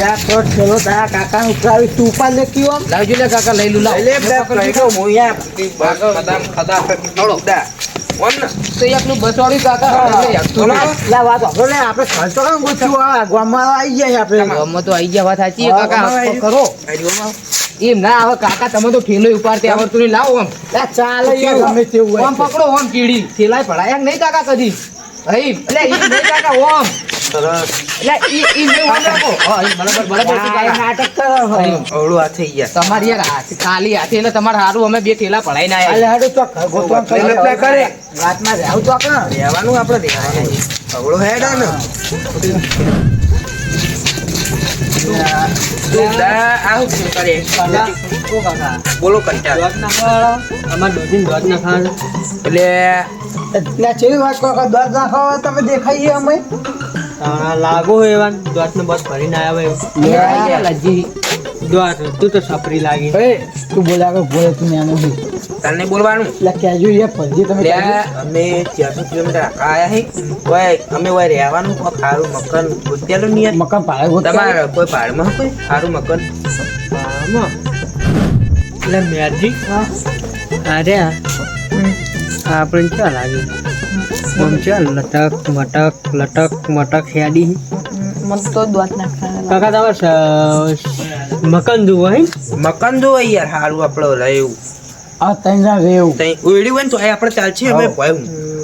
યા તો ચલો તારા કાકા ઉતરાવી તું પણ લે કયો લાવજો લે કાકા લઈ લઉં લાવ. એટલે બે કઈડો મોયા બદામ ખદા દા ઓમ તો એકલું બસવાળું કાકા. ના. લા વાત. વાપરો ને આપણે ખર્ચ તો કેમ પૂછ્યું આ ગામમાં આવી જાય આપણે. ગામમાં તો આઈ ગયા વાત સાચી કાકા. કરો એમ ના આવે કાકા તમે તો ઠેલો ઉપાડતે આવડતું નહીં લાવો આમ. ચાલે ગમે તેવું પકડો ઓમ કીડી. થેલાય પડાયા નહીં કાકા કદી. ભાઈ એટલે નહીં કાકા ઓમ. સરસ. તમારી ખાલી હાથે એટલે તમારે સારું અમે બે થેલા. એટલે કરે. રાતમાં રહેવું તો આપણે રહેવાનું આપણે રહેવાનું અવળો હેડ ને તું દા આવું શું કરે બોલો કંટાળ. એટલે એટલે ચેવી વાત કરો? દસ નાખો તમે દેખાઈએ અમે? લાગો એવા દોત ને બસ ભરીને આવ્યા હોય લજી. દોત તું તો સપરી લાગી. એ તું બોલા કે બોલે તું નાનો છે તને બોલવાનું? એટલે કેજો યાર ફરજી તમે અમે ચારસો કિલોમીટર આયા હી. ઓય અમે ઓય રહેવાનું કોઈ ખારું મકાન ગોતેલું નહીં યાર. મકાન ભાડે તમારે કોઈ ભાડમાં કોઈ? સારું મકાન. એટલે મેજી હા. અરે આ આપણે ક્યાં લાગી. આમ ચાલ લટક મટક લટક મટક હેડી. કાકા તમારે મકાન જુઓ હે. મકાન જો યાર હારું આપણે રહેવું આ તૈન જા રહેવું. તઈ ઉડી વન ને તો આ આપણે ચાલશે અમે ભય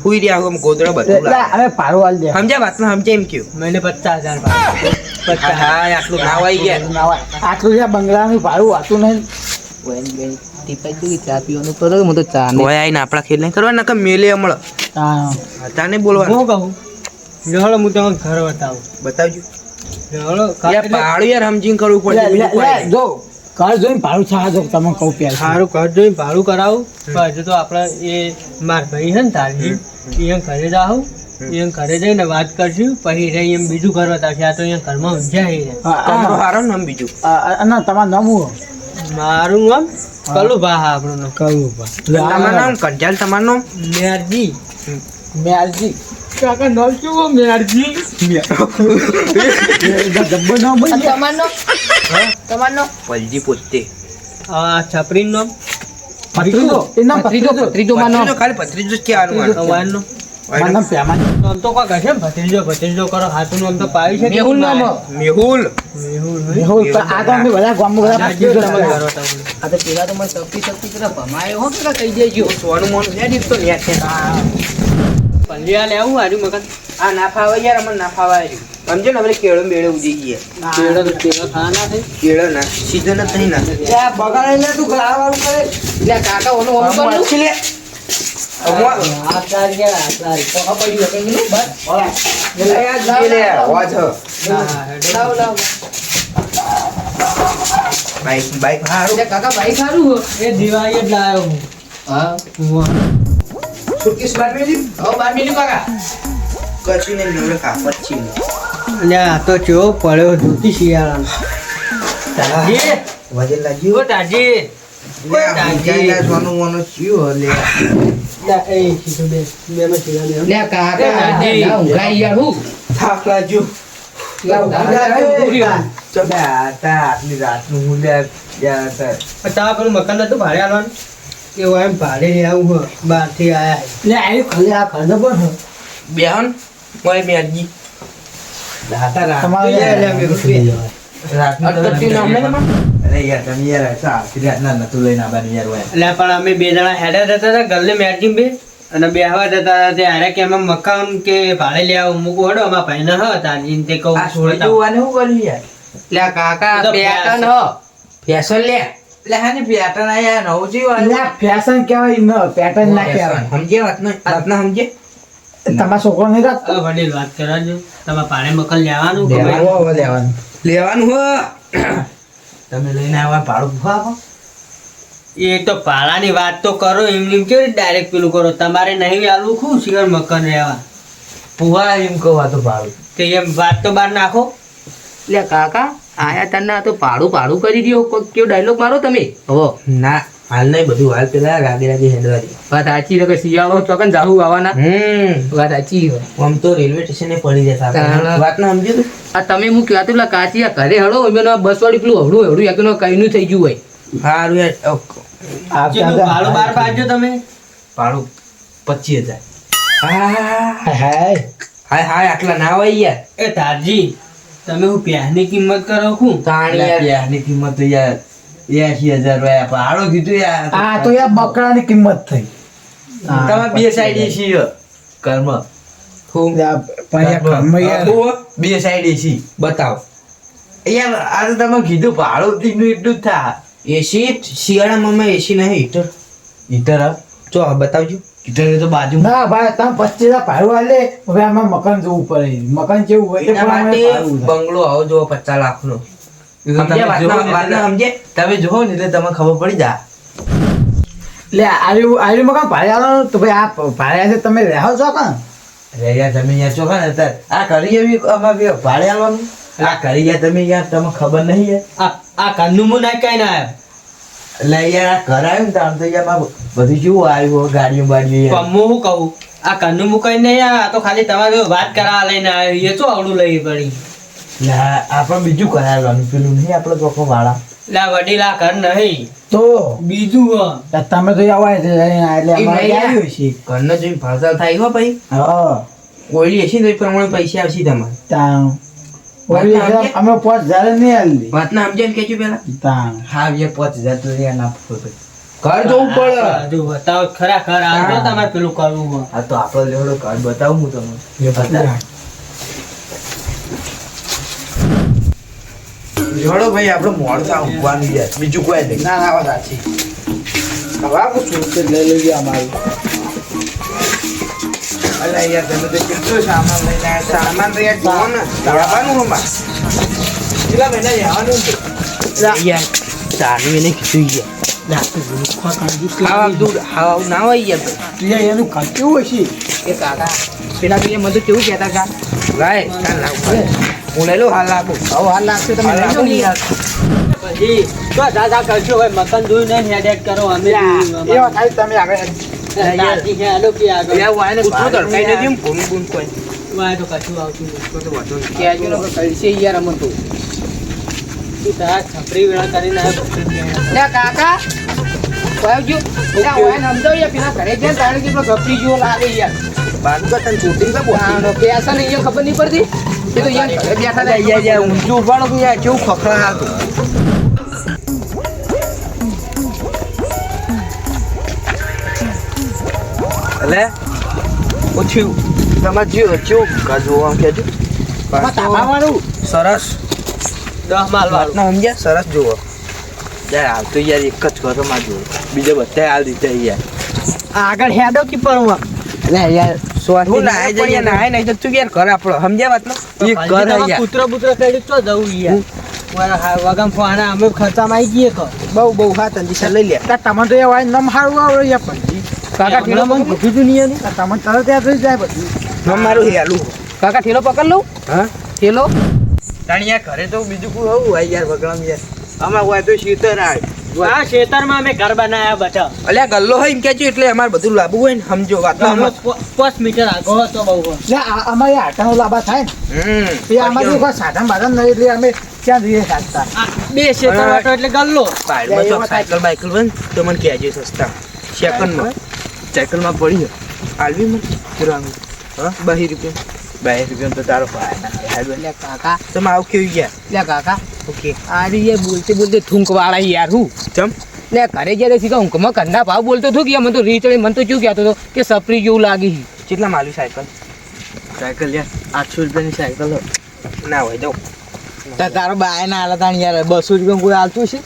હુઈ રહ્યા હું ગોદડા બધું. હવે ભાડું આલ દે. સમજ્યા ના સમજે એમ કયો? મને પચાસ હજાર હા, હા આટલું ના વાઈ ગયા. આટલું જે બંગલાનું ભાડું હતું નહીં. ટીપાઈ દઉં ચા પીવાનું કરો હું તો ચા નહીં કોઈ આઈને આપણા ખેલ નહીં કરવા નકર મેલે હમણાં. હા. હતા નહીં હું કહું જોડો હું તમને ઘર બતાવું. બતાવજો. જોડો યાર પાડું યાર સમજીને કરવું પડશે લે, લે, બીજું કોઈ લે, નહીં. જો ઘર જોઈને ભાડું છા જો તમે કહું પહેલા સારું ઘર જોઈને ભાડું કરાવું. પણ હજુ તો આપણે એ માર ભાઈ છે ને તારી. એ ઘરે જાઉં. એમ ઘરે જઈને વાત કરશું. પછી એમ બીજું ઘર બતાવશે. આ તો અહીંયા ઘરમાં ઊંઝા હા, નામ બીજું. ના તમારું નામ હું મારું નામ કલુભા આપણું નામ. કલુભા. તમારું નામ કંજાલ તમારું નામ? મેરજી. મેરજી. કાકા નામ શું મેરજી. જબ્બો નામ બોલ તમારનો તમારનો પલજી પોતે. આ છપરીનું નામ? પત્રીજો એ નામ ત્રીજો પત્રીજો ત્રીજો માનો ખાલી પત્રીજો જ કહેવાનું આનું. અવાજનું તો કરો હાથું તો પાવી છે મેહુલ નામ. મેહુલ. મેહુલ મેહુલ આ બધા બધા ઘર. આ તો પેલા તો મને સપી સપી પેલા ભમાયો હો પેલા કહી દેજો. સોનું મોનું હેડ ઈ તો છે. લેવું આ ના ફાવે યાર અમને ના ફાવે હાર્યું. સમજે ને આપણે કેળો બેળો ઉજી ગઈએ કેળો કેળો ખાવાના છે કેળો ના સીઝન જ નહીં ના. બગાડે તું ઘરવાળું કરે. એટલે કાકા ઓનું ઓનું આમ લે. બાઈક બાઈક હારું કાકા એ દિવાળી જ લાવ્યો હું હા સુટકેસ બાર મેલી હવે બાર મિનિટ કાકા કશું નહીં નવરે કાપડ છે અને આ તો ચો પડ્યો ધોતી શિયાળાનો તાજી વજન લાગ્યું તાજી લે, આ સોનું મોનું ચિયું લે. મકાન નતું ભાડે આલવાનું એવું એમ ભાડે આવું હો બહારથી આયા લે, આ ખાલી આ ઘર તો પણ બેહન મોય મેરજી દાતા રાત એટલે પણ અમે બે જણા હેડા જતા હતા ગલ્લે બે અને જતા તે હારે કે અમે મકાન કે ભાડે લઈ આવું હડો અમારા ભાઈ ના હા તે કહું આ શું કર્યું યાર? લે કાકા પેટર્ન ફેશન. હ ફેશન લે. એટલે હા ને પેટર્ન આ યાર નવું જેવું ફેશન કહેવાય ન પેટર્ન ના કહેવાય. સમજે વાતનો? વાતના સમજે તમારા છોકરો નહીં રાખતો? વડીલ વાત કરાજો તમારે પાણી મકલ લેવાનું લેવાનું હવે લેવાનું. લેવાનું હો તમે લઈને આવા ભાડું આપો. એ તો પાળાની વાત તો કરો એમ એમ કેવી ડાયરેક્ટ પેલું કરો? તમારે નહીં આલું ખું શિખર મકન રહેવા. પુવા એમ કહો તો ભાડું. તે એમ વાત તો બહાર નાખો. લે કાકા આયા તને તો પાડું પાડું કરી દ્યો. કેવો ડાયલોગ મારો તમે? હો ના. હાલ નહીં બધું હાલ પેલા રાગે રાગે હેડવા દે વાત સાચી કે શિયાળો તો કન જાહુ આવવાના? હમ. વાત સાચી આમ તો રેલવે સ્ટેશને પડી જતા વાત ના સમજ્યું આ તમે હું કહેતો પેલા કાચી આ ઘરે હળો એમાં બસ વાળી પેલું હળું હવડું એકનું કઈનું થઈ ગયું હોય. હારું યાર ભાડું બાર પાડજો તમે. ભાડું પચીસ હજાર. હા હાય હાય. હાય આટલા ના હોય યાર. એ તારજી તમે હું પ્યાની કિંમત કરો છું તાણી યાર. યારની કિંમત યાર એસી હજાર રૂપિયા ભાડું કીધું યાર. આ તો યાર બકરાની કિંમત થઈ. તમે બે સાઈડ એસી કર્મ. હું? યાર, પણ યાર ઘરમાં યાર બે સાઈડ એસી બતાવ. યાર આ તો તમે કીધું ભાડું દીનું એટલું જ થાય. એસી શિયાળામાં અમે એસી નહીં હીટર હીટર આ? બતાવજો. હીટર તો બાજુ. ના ભાઈ તમે પચીસ ભાડું આલે હવે આમાં મકાન જોવું પડે. મકાન જેવું હોય. બંગલો આવો જો પચાસ લાખનો. તમે જોવો ને એટલે તમને ખબર પડી જાય. એટલે આર્યું આર્યું મકાન? ભાડે આલો તો ભાઈ આ ભાડે છે તમે રહો છો કાં અરે તમે યાર ચોખા ને અત્યારે આ કરી એવી અમારે ભાડે આલવાનું? આ કરી યાર તમે યાર તમને ખબર નહીં યાર. આ આ કાનનું મું નાખ કઈ ના આવ્યો. એટલે યાર આ કરાયું ને તો યાર બધું કેવું આવ્યું ગાડીઓ બાડીઓ યાર. હું શું કહું? આ કાનનું મુકાઈ કઈ નહીં આ તો ખાલી તમારે વાત કરવા લઈને આવ્યો. એ તો આવડું લઈ પડી? આપણે બીજું કરાવવાનું. પેલું નહીં આપણે કોકો વાળા. એટલે આ વડીલા ઘર નહીં. તો? બીજું તમે તો આવા એટલે એટલે અમારે આવ્યું છે. ઘરનો જોઈ ભાષા થાય હો ભાઈ. હા. ઓઈલી હશે ને તો એ પ્રમાણે પૈસા આવશે તમારે. તાણ. ઓઈલી અમે પાંચ હજાર નહીં આલી. વાતના સમજે ને કેજો પેલા? તાણ. હા યાર પાંચ હજાર તો યાર ના ફોટો ઘર જોવું પડે બતાવો ખરા ખર. તમારે પેલું કરવું હા તો આપણે લેવડો ઘર બતાવું હું તમને. જોડો ભાઈ આપણે મોડતા ઊંઘવાનું યાર બીજું કોઈ નહીં. ના ના વાત સાચી. હવે આપણે છૂટ લઈ લઈએ અમારું. અલા યાર તમે તો કેટલો સામાન લઈને આવ્યા. સામાન તો યાર જોવો ને જવાનું હમણાં કેટલા મહિના જવાનું છે. યાર ચાલુ એને કીધું યાર. ના હોય યાર ભાઈ. એનું ઘર કેવું હશે? એ કાકા પેલા પેલા મને કેવું કહેતા કા લાય કાલ લાવ. હું લઈ લઉં હાલ હવે હાલ લાગશે તમે. હાલ લઈ લો પછી તો દાદા કરશો હવે મકાન જોઈને કરો અમે એ વાત તમે આગળ તાજી છે, હાલો કે આગળ. યાર વાયને કૂતરું તડકાઈ નથી એમ. ભૂન ભૂન કોઈ. વાય તો કશું આવતું નથી. કહેજો ને કે કરશે યાર અમને તો. તારા છપરી વેળા કરીને આવ્યો કાકા. આવજો. પેલા ઓય સમજાવ યાર પેલા ઘરે જાય તાણે કેટલો ગપરી જેવો લાગે યાર. બાજુ તને છૂટી કા બોલ ખબર નહીં પડતી? એ તો યાર બેઠા હતા યાર યાર ઊંચું કે યાર? કેવું ખખડા હાલતું એટલે ઓછું તમારે જીઓ જોવા આમ કહેજો. સરસ. દસ માલ. વાતના સમજ્યા? સરસ જુઓ. યાર હાલ તો યાર એક જ ઘરમાં જુઓ. બીજે બધા હાલ દીધા યાર આગળ હેડો કે પણ એટલે યાર. હું નાય જઈએ નાય નહીં તો તું યાર ઘર આપણો? સમજ્યા વાતનો એક ઘર યાર પુત્ર પુત્ર કરી તો જવું યાર. વગમ ફોના અમે ખર્ચામાં આવી જઈએ તો. બહુ બહુ હા તંજી લઈ લે. તાર તો એ વાય નમ હારું આવડે યાર પછી. કાકા ઠેલો મને કીધું નહીં. તાર તરત યાદ થઈ જાય બધું ન મારું હેલું. કાકા ઠેલો પકડ લઉં? હા? ઠેલો? તાણી યાર ઘરે તો બીજું કોઈ હોવું હોય યાર વગડામ યાર. અમાર હોય તો શીતર આય. આ ખેતરમાં અમે ઘર બનાવ્યા બધા. અલ્યા ગલ્લો હોય એમ કેજો એટલે અમારે બધું લાવવું હોય ને સમજો વાત પાંચ મીટર આગો હતો બહુ એટલે અમારે આટાનો લાભા થાય ને. આમાંથી કોઈ સાધન બાધન નહીં એટલે અમે ક્યાં જઈએ સાચતા બે ખેતર હતો એટલે ગલ્લો. સાયકલ બાયકલ બન તો મને કહેજો સસ્તા. સેકન્ડમાં. સાયકલમાં પડી જાય આલવી મને પુરાનું હા બાહી રૂપિયા. બાહી રૂપિયા તો તારો ભાઈ. લે કાકા. તમે આવું કેવું ગયા? લે કાકા. ઓકે. આ યાર બોલતે બોલતે થૂંક વાળા યાર હું. ચમ? લે ઘરે જ્યારે સીધા ઊંઘમાં કંદા ભાવ બોલતો હતો કે મને તો રીચડે મને તો શું કહેતો હતો કે સપરી જેવું લાગી કેટલા માલ્યું સાયકલ? સાયકલ યાર આઠસો રૂપિયાની સાયકલ ના હોય દઉં. તારો બાય ના હાલતા તાણ યાર બસો રૂપિયા કોઈ આલતું છે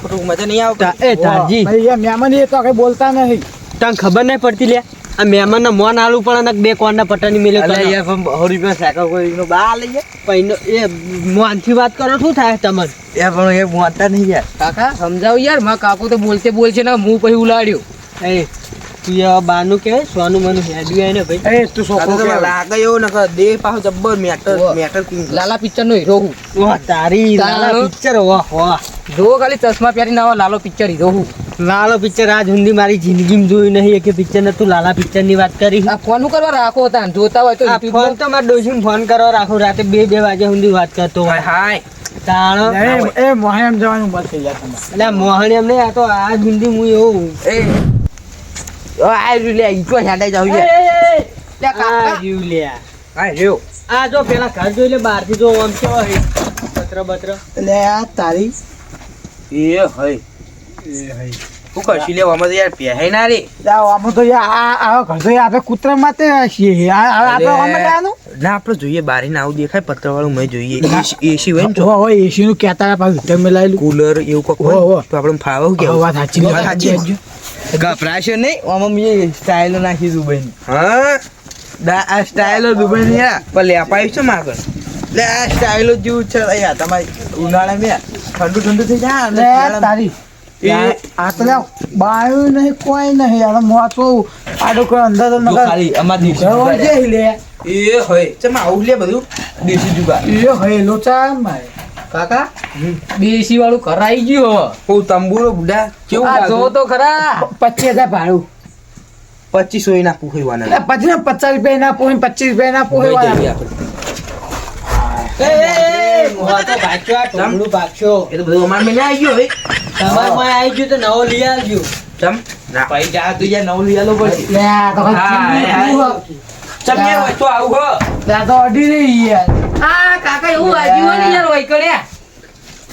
ખોટું મજા નહીં આવતા એ તારજી ભાઈ એ તો કઈ બોલતા નહીં. તને ખબર નહીં પડતી લે આ મહેમાન ને મોન આલુ પણ અને બે કોણ પટ્ટાની મેલે રૂપિયા સાયકલ કોઈ નો બા લઈ જાય? પૈનો એ મોનથી વાત કરો શું થાય તમને એ પણ એ મોતા નહીં યાર. કાકા? સમજાવ યાર મા કાકુ તો બોલતે બોલ છે ને હું પછી ઉલાડ્યો. એ તું આ બાનું કે સોનું મનું હેડ્યું આય ને ભાઈ. એ તું છોકરો કેવો? લાગે એવું નકર દે પાછો જબ્બર મેટર મેટર કિંગ લાલા પિક્ચર નો હીરો હું. વાહ તારી લાલા પિક્ચર વાહ વાહ જો ખાલી ચશ્મા પહેરીને આવો લાલો પિક્ચર હીરો હું. લાલો પિક્ચર આજ સુધી મારી જિંદગીમાં જોયું નહીં એક પિક્ચર ને તું લાલા પિક્ચરની વાત કરી. આ ફોન કરવા રાખો હતા જોતા હોય તો આ ફોન તો મારે ડોશીને ફોન કરવા રાખો રાતે બે બે વાગ્યા સુધી વાત કરતો હોય. હાય તાણ. એ એ મોહે એમ જવાનું બંધ થઈ જાય એટલે મોહન એમ નહીં આ તો હું એવું. એ. આ લે ઈ તો હેડાઈ જાવ લે. લે આ કાકા. આ. આ જો પેલા ઘર જોઈ લે બહારથી જો આમ કેવો પત્ર બત્ર એટલે આ તારી. એ હઈ. શું કરશું? લે આમાં તો યાર પહેરાય ના રે. આમાં તો યાર આ આ ઘર તો આપણે કૂતરા માટે છીએ. ના આપણે જોઈએ બારી ના આવું દેખાય પત્ર વાળું મેં જોઈએ. એસી હોય ને હોય એસી નું કહેતા પાછું તમે મેલાયેલું કુલર એવું હો, હો. હોય તો આપણે ફાવો કે? વાત સાચી સાચી. ગભરાશો નહીં આમાં મેં સ્ટાઇલો નાખી દુબઈની હા? દા આ સ્ટાઇલો દુબઈની આ પણ લેપાયું છે માગર લે આ સ્ટાઇલો જેવું છે તમારી ઉનાળામાં ઠંડુ ઠંડુ થઈ જાય તારી. એ- આ- આ તો લ્યા બાયું નહીં કોઈ નહીં. યાર મોચો આડો કોઈ અંદર તો જો ખાલી અમાર દેશી ઘર હોય લે. એ હોય. ચમ આવું લે બધું? દેશી જુગાડ. એ હોય લોચા મારે કાકા બેસી વાળું કરાઈ ગયું હવે. હું તંબુરો બુડા કેવું આ જો તો ખરા. પચીસ હજાર ભાડું. પચીસો એના પૂખીવાના એટલે પછી ને પચાસ રૂપિયા ના પોહે પચીસ રૂપિયા ના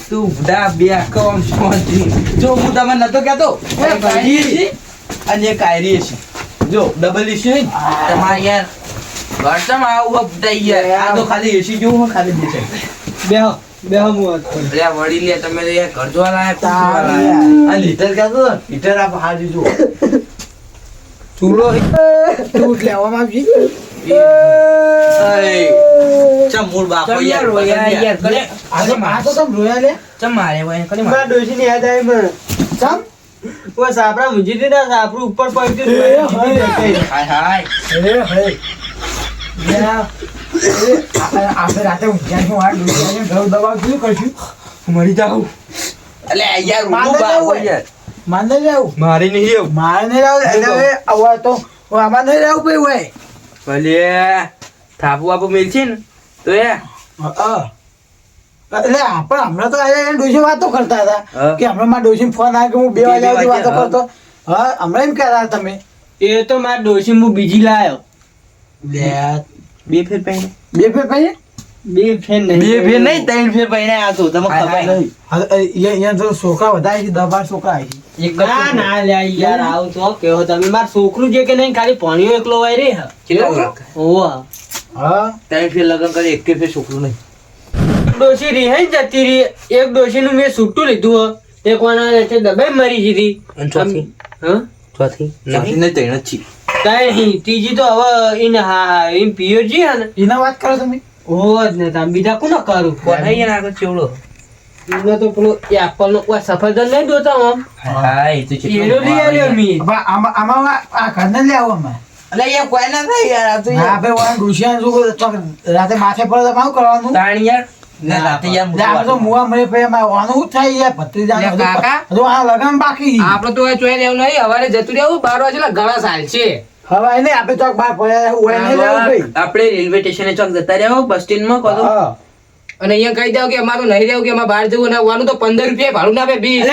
તો બુડા બે કમ જો હું તમને નતો કેતો. અને એક આયરી છે જો ડબલ ઇશ્યુ તમારે યાર ઘર આવું હો બુડા યાર આ તો ખાલી એસી જેવું હોય, ખાલી દેશે બેહો બેહો હું વાત કરું. અલ્યા વળી લે તમે તો યાર. યાર. આ લીટર કાતો લીટર આપ હાજી જો ચૂલો તું લેવામાં આવજી અરે. ચમ મૂળ બાપો યાર યાર રોયા યાર કરે આ તો આ તો તમે રોયા લે. ચમ મારે વાય કરે મારા ડોશીની યાદ આવી મને. ચમ? ઓય સાપરા મૂંઝી દીધા, સાપરું ઉપર પડી ગયું, એ, મૂંઝી દીધા કઈ. હાય હાય. એ, આ- થાપુ બાપુ મેલશે ને તો એ એટલે આપણે હમણાં તો આજે ડોસી વાતો કરતા હતા કે હમણાં મારા ડોસી ફોન આવ્યો કે હું બે વાગ્યા વાતો કરતો હા હમણાં એમ કહેતા તમે એ તો મારા ડોશી હું બીજી લાયો બે ફેર પહેરી બે ફેર પછી બે ફેર નહીં. બે ફેર નહીં ત્રણ ફેર પહેરી આ તો તમને ખબર નહીં. અહીંયા તો છોકરા વધારે છે દસ બાર આવી. એક ના ના લ્યા યાર આવું તો કેવો તમે માર છોકરું જે કે નહીં ખાલી પાણીઓ એકલો વાય રે હા. કેટલો? ઓવા હા? ત્રણ ફેર લગન કરી એક ફેર છોકરું નહીં. ડોશી રી હે ને જતી રહી. એક ડોશીનું મેં છૂટું લીધું હો. એક વાના દબાઈ મરી જીધી અને ચોથી? હા? ચોથી? ત્યાંથી નહીં? ત્રણ જ છે કાંઈ નહીં ત્રીજી તો હવે ઈને હા હા ઈન જી હે ને. એના વાત કરો તમે. હોવ જ ને તમે બીજા કોને કરું? કોઠાઈ ગયા આગળ ચેવડો? ઈને તો પેલો એપલ નો કોઈ સફરજન નહીં દોતા આમ. હા એ તો છે એનો લઈ આવ્યો મી આમાં આમાં આ- આ ઘરને લે આવો અમે. અલે યાર કોઈ ના થાય યાર આ તો હા ભાઈ શું રાતે માથે પડે તો કરવાનું? તાણ યાર આપડે તો હવે લેવું નહીં હવારે જતું રહેવું બાર વાગે ઘણા સાલ છે હવે એને આપણે ચોક બહાર પડ્યા હોય નહીં લેવું ભાઈ. આપણે રેલવે સ્ટેશને ચોક જતા રહ્યા બસ સ્ટેન્ડ કહો. અને અહીંયા કહી દઉં કે અમારું નહીં રહેવું કે અમારે બહાર જવું અને આવવાનું તો પંદર રૂપિયા ભાડું ના આપે બીસ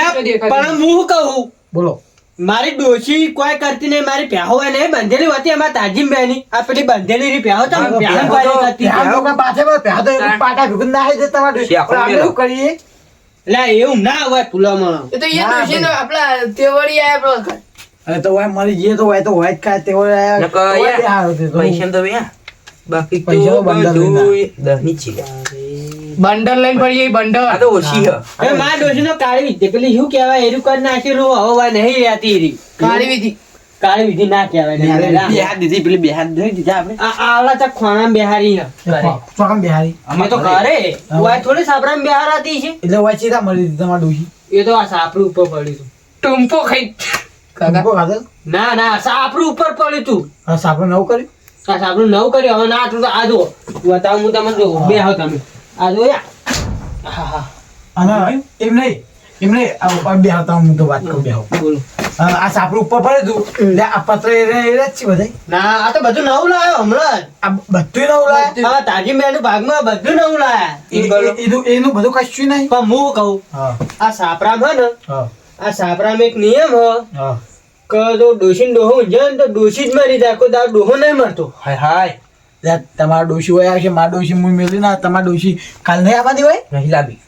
પણ હું કહું? બોલો. મારી ડોશી કોઈ કરતી નહીં મારી પ્યાહો હોય નહીં બંધેલી હતી અમારા તાજીમ બેની. આ પેલી બંધેલી ની પ્યાહો તો હા, પ્યાહો પ્યાહો કોઈ તો- કરતી. પ્યાહો પાસે પ્યાહો તો પાટા ભેગું ના. આપણે શું કરીએ? લે એવું ના હોય પુલામાં એ તો એ આપડા આપણા તેવડી આયા આપણો અરે તો હોય મરી જઈએ તો હોય તો આયા. નકર તો હોય તે તે તો. પૈસા તો ભૈયા બાકી તો બંડલની છે. બંડલ લઈને ફરીએ બંડલ. આ તો ઓછી હ. એ મારા ડોશીનો કાળી વિધિ. પેલી શું કહેવાય? એરું કરી નાખેલું હવે વા નહીં રહેતી એરી. કાળી વિધિ. કાળી વિધિ ના કહેવાય. બે હાથ દીધી પેલી બે હાથ જોઈ દીધા આપણે. આ આવલા તક ખોણામાં બેહારી હે. ચોકમ બેહારી. અમે તો ઘરે. ઓય થોડી સાપરામાં બેહારાતી છે. એટલે હોય ચીતા મરી દીધી તમારી ડોશી. એ તો આ સાપરું ઉપર પડ્યું હતું. ટૂંપો ખાઈ? ના ના સાપરું ઉપર પડ્યું નવું કર્યું? આ સાપરું નવું કર્યું. હવે ના આટલું આ જુઓ. બતાવું હું તમને જો બે હો તમે. આ જો હા હા. અને એમ નહીં. એમને આ ઉપર બેહતા હું તો વાત કરું બેહો બોલો. આ આ સાપરું ઉપર પડે તું. લે આ પત્ર એ રે એ રે જ છે બધાય. ના આ તો બધું નવું લાવ્યો હમણાં આ બધું નવું લાય? આ તાજી મેનું ભાગમાં બધું નવું લાયા. એ- એ- એનું એનું બધું કશું નહીં. પણ હું કહું આ સાપરામ હે ને આ સાપરામાં એક નિયમ હ. હા. કે જો ડોશી ને ડોહો ઊંઝે તો ડોશી જ મરી જાય. કોઈ ડોહો નહીં મરતો. હાય હાય. તમારા ડોશી હોય આવશે મારા ડોશી હું મેલી ના તમારા ડોશી કાલ નહીં આવવાની હોય? નહીં લાવી.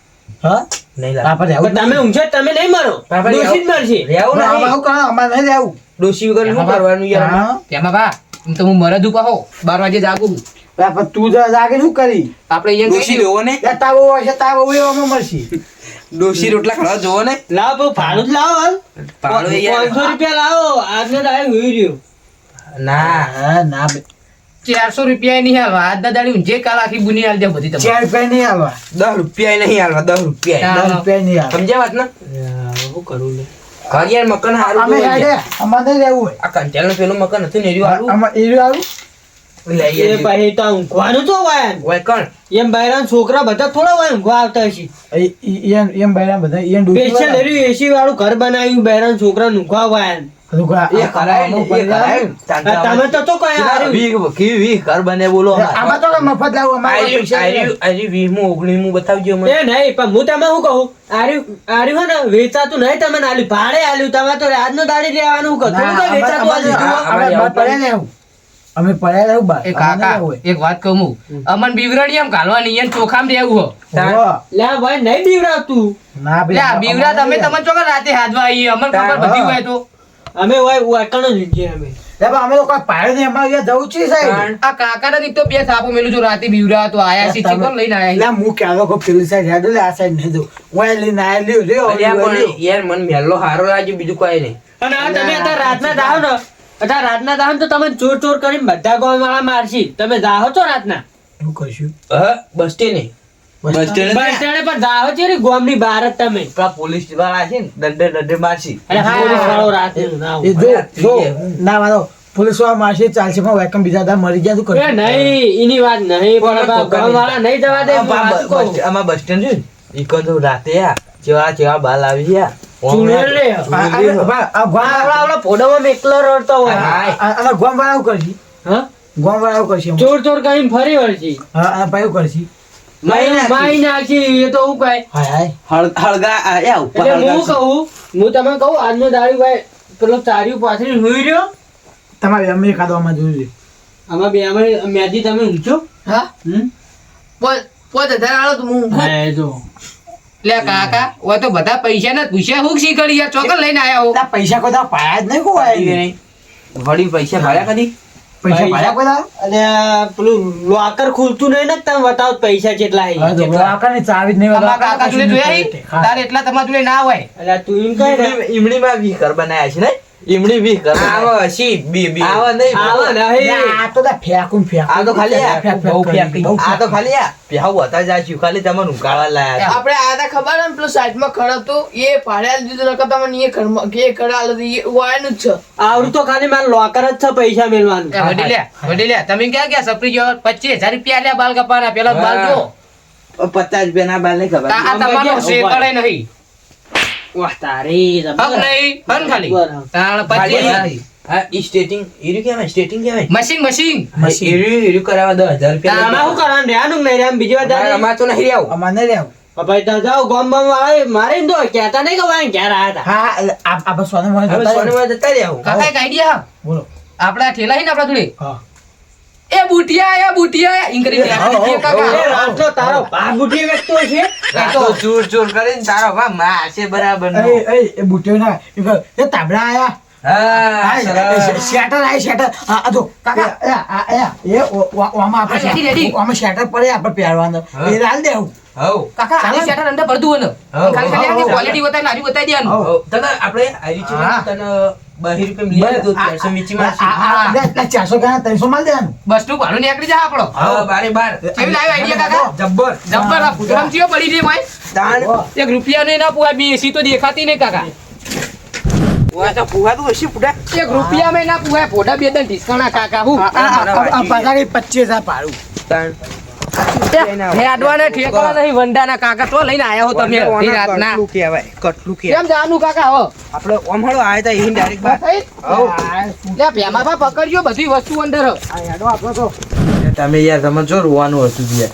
હા? નહીં લાવી. તમે ઊંઘે તમે નહીં મરો. ડોશી જ મરશે. રહેવું આવું નહીં. આવું કા અમારે નહીં રહેવું. ડોશી વગર શું કરવાનું યાર? હા. તેમાં બા એમ તો હું મરદ ઉપર હો બાર વાગે જાગું પણ તું જ જાગે શું કરી? આપણે અહીંયા ડોશી લેવો ને? તાવો હશે તાવો હોય અમે ડોશી રોટલા ખાવા જોવો ને. લાવો પણ ભાડું જ લાવો હાલ. ભાડું પાંચસો રૂપિયા લાવો આજનો ટાઈમ હોઈ રહ્યો. ના. ના ચારસો રૂપિયા નહીં હાલવા. આજના દાડી જે કાલ આખી બુની હાલ જાય બધી તમે ચાર રૂપિયા નહીં હાલવા. દસ રૂપિયા નહીં હાલવા દસ રૂપિયા. દસ રૂપિયા નહીં આવવા સમજ્યા વાત ના? શું કરું લે. ઘર યાર મકાન હારું અમે અમારે રહેવું હોય. આ કંટેલનું પેલું મકાન હતું ને એર્યું હારું અમારે એર્યું આવું લઈ પછી તો ઊંઘવાનું તો વાયન ઓય કણ? એમ બૈરાના છોકરા બધા થોડા હોય ઊંઘવા આવતા હશે. એમ એમ બૈરા બધા એમ સ્પેશિયલ એર્યું એસી વાળું ઘર બનાવ્યું બૈરાના છોકરા ઊંઘવા વાયન એ કરાય ને, એ કરાય ને. તમે તો તો કઈ કેટલા હાર્યું વીઘ- કેવી વીઘ ઘર બને બોલો આમાં તો કઈ મફત લાવું અમારે આર્યું- પૈસા નહીં. આર્યું- આર્યું વીસમું, ઓગણીસમું બતાવજો મને. એ નહીં પણ હું તમે શું કહું? આર્યું આર્યું ને વેચાતું નહીં તમે ભાડે આલ્યું. તમે તો આજનો દાડી લેવાનું કહો. ના, થોડું કઈ અમે પડ્યા આવું બહાર. એ કાકા એક વાત કહું હું. અમન બીવરાડી એમ ઘાલવાની એમ ચોખામ રહેવું હો. લે આ ભાઈ નહીં બીવરાતું. ના ભાઈ, બીવરા તમે તમે ચોકા રાતે હાજવા આવી અમન ખબર બધી હોય તો. અમે હોય વાકણ જ જઈએ અમે. અમે તો કોઈ પાડ્યો અમારે જવું છે સાહેબ. આ કાકા નથી તો બે થાપો મેલું છું રાતે બીવરા તો આયા છે ચીકન લઈને આયા લે હું ક્યારે કોઈ પેલી side હેડો લે, આ side નહીં દઉં હું લઈને આયા, લ્યો, લ્યો. યાર મને મેલ્લો હારો લાગ્યો બીજું કોઈ નહીં. અને આ તમે અત્યારે રાતના જાઓ ને. અત્યારે રાતના દાહન તો તમે ચોર ચોર કરીને બધા ગોળ વાળા મારશી. તમે જાહો છો રાતના? શું કરશું? હા bus stand bus stand bus સ્ટેન્ડે પણ જાઓ છો ને ગામની બહાર તમે. પેલા પોલીસવાળા છે ને દંડે દંડે મારશી. અરે પોલીસ વાળો રાતે. ના જો, જો, ના મારો પોલીસવાળા મારશે ચાલશે પણ વેકમ બીજા મરી ગયા શું એ નહીં એની વાત નહીં પણ વાળા નહીં જવા દે આ બસ- આમાં બસ સ્ટેન્ડ છે ઈ તો રાતે આ જેવા જેવા બાલ આવી ગયા. ચોર ચોર કરીને ફરી વળશી. હા, ભાઈ કરશે? માઈ નાખી. એ તો હું કહે હળગા ઉપર હું કહું હું તમને કહું આજનો દાડી ભાઈ પેલો ચાર્યું પાછળ હુઈ રહ્યો. તમારે અમે એકાદવામાં જોયું છે. આમાં બે આમાં મેદી તમે ઊંચો હા? હમ? પોત પોત હજાર તો હું. જો લે કાકા ઓ તો બધા પૈસા ને પૂછ્યા. હું શી કરી યાર ચોકર લઈને આયા હું? પૈસા કોઈ પાયા જ નહીં કોઈ નહીં. વળી પૈસા ભર્યા કદી? પૈસા ભર્યા કોઈ અને પેલું લોકર ખુલતું નહીં ને તમે બતાવો પૈસા કેટલા તો ચાવી જ નહીં અમારા કાકા જોયા તારે એટલા તમારા જોડે ના હોય. એટલે તું એમ કહે ને. ઈમડી- માં વીકર બનાયા છે ને? ઈમડી બી કરે આવો હસી બી બી. આવો નહીં આવો નહીં આ તો દા ફેકું ફેક. આ તો ખાલી આ. ફેક ફેંક બહુ. આ તો ખાલી આ. પ્યાવ હતા જાશું ખાલી તમને ઉકાળવા લાયા આપણે આ તા ખબર ને પેલું સાઈડમાં તો એ પાડ્યા દીધું નકર તમને એ ઘરમાં કે કરાલ એ વાયનું જ છે. આવડું તો ખાલી માર લોકર જ છે પૈસા મેળવાનું. લે વડી લે તમે ક્યાં ક્યાં સપરી ગયો? પચીસ હજાર રૂપિયા લે બાલ કપાના. પેલા બાલ જો પચાસ રૂપિયા ના બાલ નહીં ખબર. આ તમારો શેકડે નહીં. વાહ તારી હક નહીં હન ખાલી. તાણ. હા ઈ સ્ટેટિંગ ઈર્યું કહેવાય સ્ટેટિંગ કહેવાય મશીન મશીન ઈર્યું ઈર્યું કરાવવા દસ હજાર રૂપિયા આમાં શું કરવાનું રહેવાનું નહીં રહેવાનું? બીજી વાર અમારે- તો નહીં રહેવું. અમારે નહીં રહેવું. ભાઈ તો જાઓ ગોમ બમ આવે મારે દો કહેતા નહીં કે ભાઈ ઘેર આયા હતા હા આ- આ બસ સોનું હવે જતા રહેવું. કાકા એક આઈડિયા બોલો આપડા ઠેલા હી ને આપડા જોડે હા. એ બુટિયા એ બુટિયા હો, એ કાકા. રાતનો તારો બા બુટિયા વેચતો છે. આ તો જોર ચૂર કરીને તારો ભા છે બરાબર નો. એ એ બુટિયો ના એ તાબડા આયા. હા, જો પડે ચારસો ગણા ત્રણસો માલ દેવાનું બસનું ભાડું નીકળી જાય આપણો બારે બાર. કેવી લાવ્યો idea, કાકા? જબ્બર. જબ્બર આ ફૂટરામ ચિયો પડી રે ભાઈ એક રૂપિયા નહીં ના પુવાય બી એસી તો દેખાતી નહીં કાકા ઓય તો ફુવાતું હશે, રૂપિયા માં ના પુવાય ફોટા બે દન ઢીસકાણા આ- આ- આ- આ પાછા પચીસ હજાર તાણ. હેડવાને ઠેકવા નહીં વંડાના કાકા તો લઈને આયા હો તમે. અડધી રાતના. કટલું કહેવાય કટલું કહેવાય. કેમ જવાનું કાકા હો? આપણે ઓમ આયા તા ઈન ડાયરેક્ટ બાર લે ભેમા બા પકડજો બધી વસ્તુ અંદર. હો. તમે યાર તમે જો રોવાનું હતું યાર.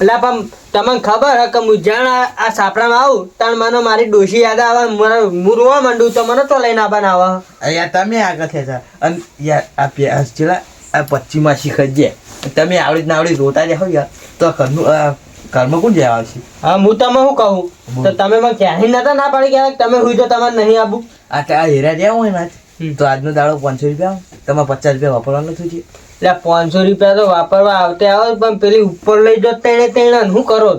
એટલે પણ તમને ખબર હે કે હું જાણ આ સાપડા સાપડામાં આવું? તાણ મને મારી ડોશી યાદ આવે મને હું રોવા માંડું તો મને તો લઈને આવવાના આવે. યાર તમે આગળ થયા અને યાર આ પ્યાસ જેલા આ પચ્ચીમાં શીખજે તમે આવડી ને આવડી રોતા જ હોય તો ઘરનું ઘરમાં કોણ જવા આવશે? હા હું તમે શું કહું? તો તમે મને ક્યાંય નતા ના પાડી ગયા તમે હુઈ તો તમારે નહીં આપું આ તો આ હેરા જ્યાં હોય ને તો આજનો દાડો પાંચસો રૂપિયા આવે. તમારે પચાસ રૂપિયા વાપરવાનું થયું છે. એટલે પાંચસો રૂપિયા તો વાપરવા આવતે આવો પણ પેલી ઉપર લઈ જો તેણે તેણે શું કરો?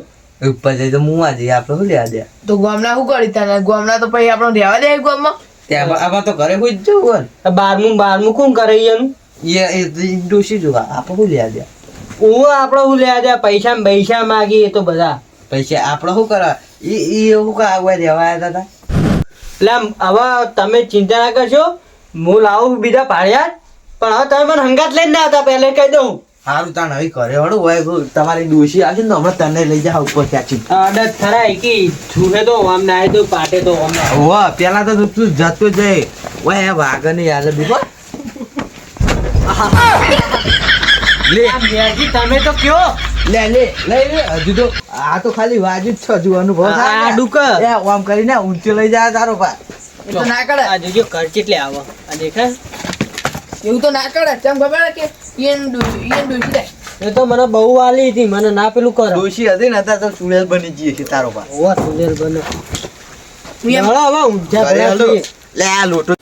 ઉપર જઈ તો હું આજે આપણે શું લેવા દે? તો ગામના શું કરી તને ગામના તો પછી આપણે રહેવા દે ગામમાં. ત્યાં આમાં- તો ઘરે કોઈ જ જવું હોય બારમું બારમું કોણ કરે એનું? ડોશી જોવા આપણે શું લેવા દે હું આપણે હું લેવા દે પૈસા પૈસા માગી એ તો બધા. પૈસા આપણે શું કરવા? એ એવું કા આવવા દેવા આવ્યા હતા એટલે આમ હવે તમે ચિંતા ના કરશો હું લાવું બીજા પાડ્યા પણ હવે તમે મને હંગાત લઈને ના હતા પહેલે કહી દઉં. સારું તાણ હવે ઘરે હળું હોય તમારી ડોશી આવશે ને હમણાં તને લઈ જા ઉપર ત્યાંથી. અડદ ખરાય કે છૂટે તો આમ ના તો પાટે તો આમ વાહ પેલા તો તું જતો જઈ ઓય વાઘ નહીં યાર બીબો લે. તમે તો કયો લે લે લઈ લે. હજુ તો આ તો ખાલી વાજુ જ છે હજુ અનુભવ આ. ડુક. એ ઓમ કરીને ઊંચે લઈ જા તારો પા તો ના કરે. આ જોજો ખર્ચ એટલે આવો. આ દેખાય એવું તો ના કરે. કેમ ખબર કે ઈન ડુ ઈન ડુ છે એ તો મને બહુ વાલી હતી. મને ના પેલું કરો. દોશી હતી ને તો ચૂડેલ બની જઈએ છે તારો પા ઓ સુનેર બને. હું એમ હવે. છીએ. લે આ લોટો